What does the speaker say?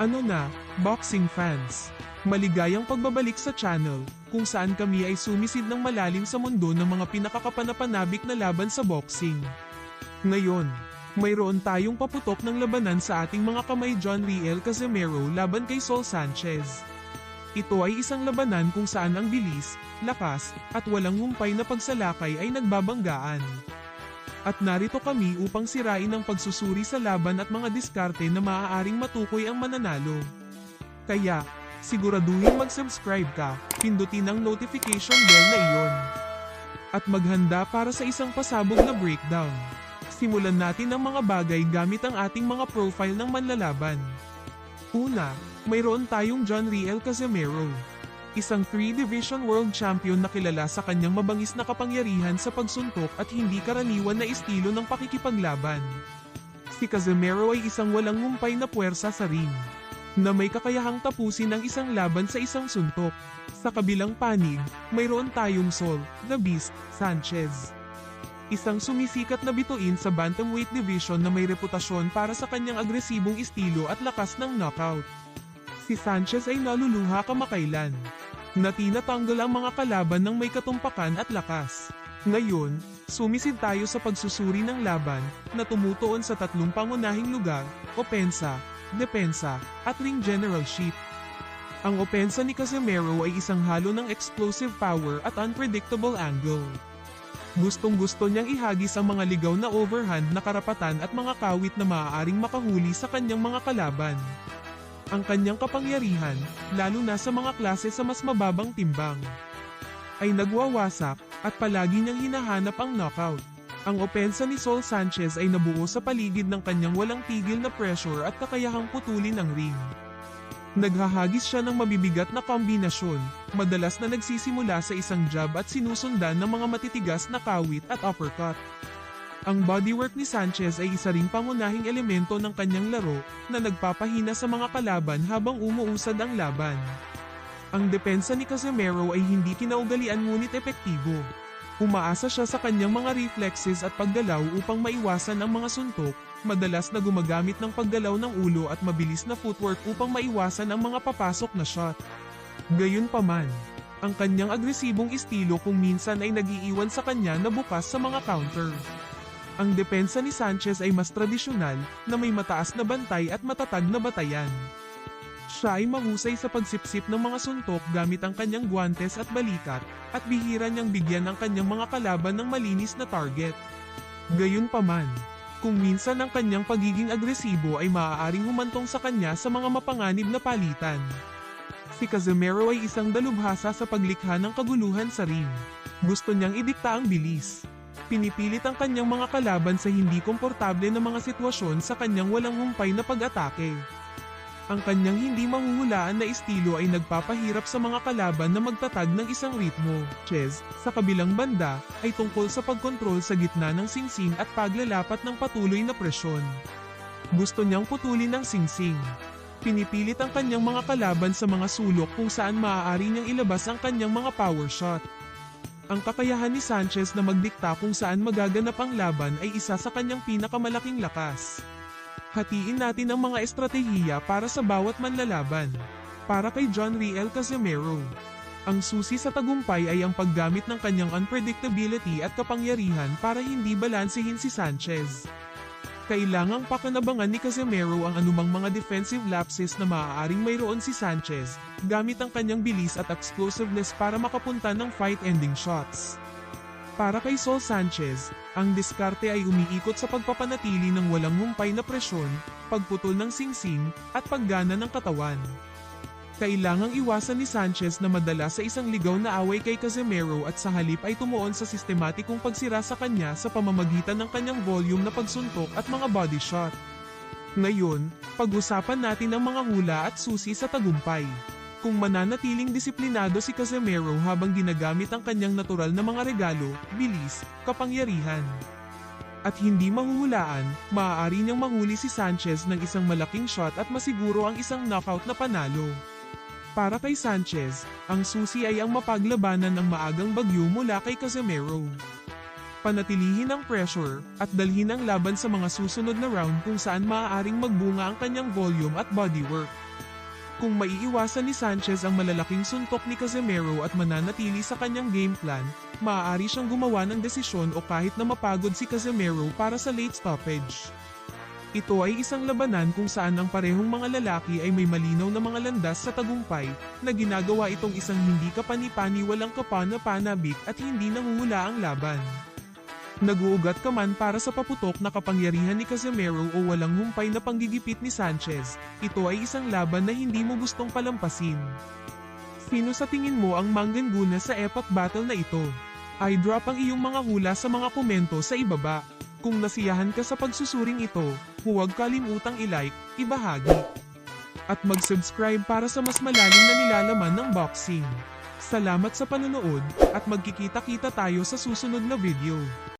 Ano na, boxing fans? Maligayang pagbabalik sa channel, kung saan kami ay sumisid ng malalim sa mundo ng mga pinakakapanapanabik na laban sa boxing. Ngayon, mayroon tayong paputok ng labanan sa ating mga kamay John Riel Casimero laban kay Sol Sanchez. Ito ay isang labanan kung saan ang bilis, lakas, at walang humpay na pagsalakay ay nagbabanggaan. At narito kami upang sirain ang pagsusuri sa laban at mga diskarte na maaaring matukoy ang mananalo. Kaya, siguraduhin mag-subscribe ka, pindutin ang notification bell na iyon. At maghanda para sa isang pasabog na breakdown. Simulan natin ang mga bagay gamit ang ating mga profile ng manlalaban. Una, mayroon tayong John Riel Casimero. Isang 3-division world champion na kilala sa kanyang mabangis na kapangyarihan sa pagsuntok at hindi karaniwan na estilo ng pakikipaglaban. Si Casimero ay isang walang humpay na puwersa sa ring, na may kakayahang tapusin ang isang laban sa isang suntok. Sa kabilang panig, mayroon tayong Sol, The Beast, Sanchez. Isang sumisikat na bituin sa bantamweight division na may reputasyon para sa kanyang agresibong estilo at lakas ng knockout. Si Sanchez ay naluluha kamakailan. Na tinatanggal ang mga kalaban ng may katumpakan at lakas. Ngayon, sumisid tayo sa pagsusuri ng laban na tumutuon sa tatlong pangunahing lugar, opensa, depensa, at ring generalship. Ang opensa ni Casimero ay isang halo ng explosive power at unpredictable angle. Gustong gusto niyang ihagis ang mga ligaw na overhand na karapatan at mga kawit na maaaring makahuli sa kanyang mga kalaban. Ang kanyang kapangyarihan, lalo na sa mga klase sa mas mababang timbang, ay nagwawasak at palagi niyang hinahanap ang knockout. Ang opensa ni Sol Sanchez ay nabuo sa paligid ng kanyang walang tigil na pressure at kakayahang putulin ang ring. Naghahagis siya ng mabibigat na kombinasyon, madalas na nagsisimula sa isang jab at sinusundan ng mga matitigas na kawit at uppercut. Ang bodywork ni Sanchez ay isa ring pangunahing elemento ng kanyang laro na nagpapahina sa mga kalaban habang umuusad ang laban. Ang depensa ni Casimero ay hindi kinaugalian ngunit epektibo. Umaasa siya sa kanyang mga reflexes at paggalaw upang maiwasan ang mga suntok, madalas na gumagamit ng paggalaw ng ulo at mabilis na footwork upang maiwasan ang mga papasok na shot. Gayunpaman, ang kanyang agresibong estilo kung minsan ay nagiiwan sa kanya na bukas sa mga counter. Ang depensa ni Sanchez ay mas tradisyonal, na may mataas na bantay at matatag na batayan. Siya ay mahusay sa pagsipsip ng mga suntok gamit ang kanyang guantes at balikat, at bihira niyang bigyan ang kanyang mga kalaban ng malinis na target. Gayunpaman, kung minsan ang kanyang pagiging agresibo ay maaaring humantong sa kanya sa mga mapanganib na palitan. Si Casimero ay isang dalubhasa sa paglikha ng kaguluhan sa ring. Gusto niyang idikta ang bilis. Pinipilit ang kanyang mga kalaban sa hindi komportable na mga sitwasyon sa kanyang walang humpay na pag-atake. Ang kanyang hindi mahuhulaan na estilo ay nagpapahirap sa mga kalaban na magtatag ng isang ritmo. Ches, sa kabilang banda, ay tungkol sa pagkontrol sa gitna ng singsing at paglalapat ng patuloy na presyon. Gusto niyang putulin ang singsing. Pinipilit ang kanyang mga kalaban sa mga sulok kung saan maaari niyang ilabas ang kanyang mga power shot. Ang kakayahan ni Sanchez na magdikta kung saan magaganap ang laban ay isa sa kanyang pinakamalaking lakas. Hatiin natin ang mga estratehiya para sa bawat manlalaban. Para kay John Riel Casimero. Ang susi sa tagumpay ay ang paggamit ng kanyang unpredictability at kapangyarihan para hindi balansehin si Sanchez. Kailangang pakanabangan ni Casimero ang anumang mga defensive lapses na maaaring mayroon si Sanchez, gamit ang kanyang bilis at explosiveness para makapunta ng fight-ending shots. Para kay Sol Sanchez, ang diskarte ay umiikot sa pagpapanatili ng walang humpay na presyon, pagputol ng singsing, at paggana ng katawan. Kailangang iwasan ni Sanchez na madala sa isang ligaw na away kay Casimero at sa halip ay tumuon sa sistematikong pagsira sa kanya sa pamamagitan ng kanyang volume na pagsuntok at mga body shot. Ngayon, pag-usapan natin ang mga hula at susi sa tagumpay. Kung mananatiling disiplinado si Casimero habang ginagamit ang kanyang natural na mga regalo, bilis, kapangyarihan. At hindi mahuhulaan, maaari niyang mahuli si Sanchez ng isang malaking shot at masiguro ang isang knockout na panalo. Para kay Sanchez, ang susi ay ang mapaglabanan ng maagang bagyo mula kay Casimero. Panatilihin ang pressure, at dalhin ang laban sa mga susunod na round kung saan maaaring magbunga ang kanyang volume at bodywork. Kung maiiwasan ni Sanchez ang malalaking suntok ni Casemiro at mananatili sa kanyang game plan, maaari siyang gumawa ng desisyon o kahit na mapagod si Casemiro para sa late stoppage. Ito ay isang labanan kung saan ang parehong mga lalaki ay may malinaw na mga landas sa tagumpay, na ginagawa itong isang hindi kapani-pani walang kapana-panabik at hindi nanguhula ang laban. Naguugat ka man para sa paputok na kapangyarihan ni Casemiro o walang humpay na panggigipit ni Sanchez, ito ay isang laban na hindi mo gustong palampasin. Sino sa tingin mo ang mangganguna sa epic battle na ito? Ay drop ang iyong mga hula sa mga komento sa ibaba. Kung nasiyahan ka sa pagsusuring ito, huwag kalimutang i-like, ibahagi, at mag-subscribe para sa mas malalim na nilalaman ng boxing. Salamat sa panonood, at magkikita-kita tayo sa susunod na video.